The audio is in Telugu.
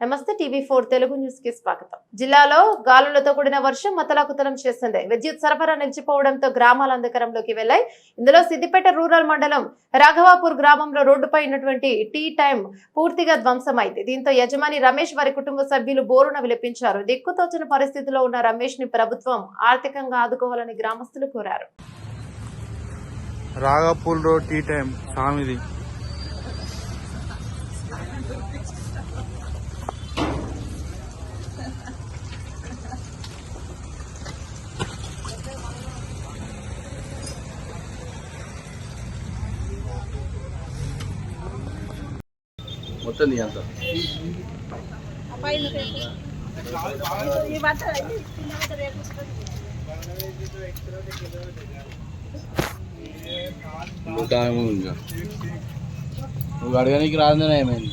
నమస్తే టీవీ ఫోర్ తెలుగు న్యూస్కి స్వాగతం. జిల్లాలో గాలులతో కూడిన వర్షం మతలాకుతలం చేస్తుంది విద్యుత్ సరఫరా నిలిచిపోవడంతో గ్రామాల అంధకారంలోకి వెళ్ళాయి ఇందులో సిద్దిపేట రూరల్ మండలం రాఘవాపూర్ గ్రామంలో రోడ్డుపై ఉన్నటువంటి టీ టైం పూర్తిగా ధ్వంసమైంది. దీంతో యజమాని రమేష్ వారి కుటుంబ సభ్యులు బోరున విలపించారు. దిక్కుతోచిన పరిస్థితిలో ఉన్న రమేష్ని ప్రభుత్వం ఆర్థికంగా ఆదుకోవాలని గ్రామస్తులు కోరారు. రాఘాపూర్ రోడ్ టీ టైం మొత్తం నీ అంత నువ్వు అడగడానికి రాదని ఏమైంది?